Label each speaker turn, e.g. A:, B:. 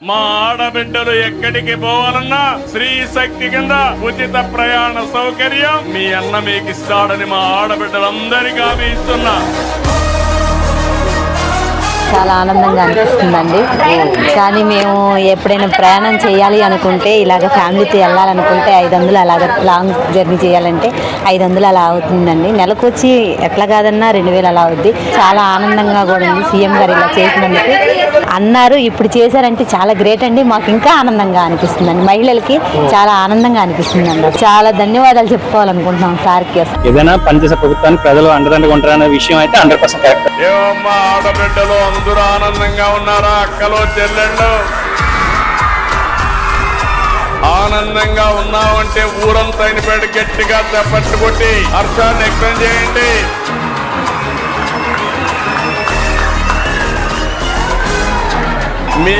A: మా ఆడబిడ్డలు ఎక్కడికి పోవాలన్నా స్త్రీ శక్తి కింద ఉచిత ప్రయాణ సౌకర్యం మీ అన్న మీకు ఇస్తాడని మా ఆడబిడ్డలందరికీ హామీ ఇస్తున్నా.
B: చాలా ఆనందంగా అనిపిస్తుందండి. కానీ మేము ఎప్పుడైనా ప్రయాణం చేయాలి అనుకుంటే ఇలాగ ఫ్యామిలీతో వెళ్ళాలనుకుంటే ఐదు వందలు అలాగ లాంగ్ జర్నీ చేయాలంటే ఐదు వందలు అలా అవుతుందండి. నెలకు వచ్చి ఎట్లా కాదన్నా రెండు వేలు అలా అవుద్ది. చాలా ఆనందంగా కూడా ఉంది. సీఎం గారు ఇలా చేసినందుకు. అన్నారు. ఇప్పుడు చేశారంటే చాలా గ్రేట్ అండి. మాకు ఇంకా ఆనందంగా అనిపిస్తుందండి. మహిళలకి చాలా ఆనందంగా అనిపిస్తుందండి. చాలా ధన్యవాదాలు చెప్పుకోవాలనుకుంటున్నాం సార్కి అసలు.
C: ఏదైనా పనిచేసే ప్రభుత్వానికి ప్రజలు అండదండగా ఉంటారనే విషయం అయితే హండ్రెడ్ పర్సెంట్ కరెక్ట్.
A: ఆడబిడ్డలు అందరూ ఆనందంగా ఉన్నారా? అక్కలు చెల్లెళ్ళు. ఆనందంగా ఉన్నామంటే ఊరంతా అయిన గట్టిగా చప్పట్లు కొట్టి హర్షాన్ని వ్యక్తం చేయండి. మీ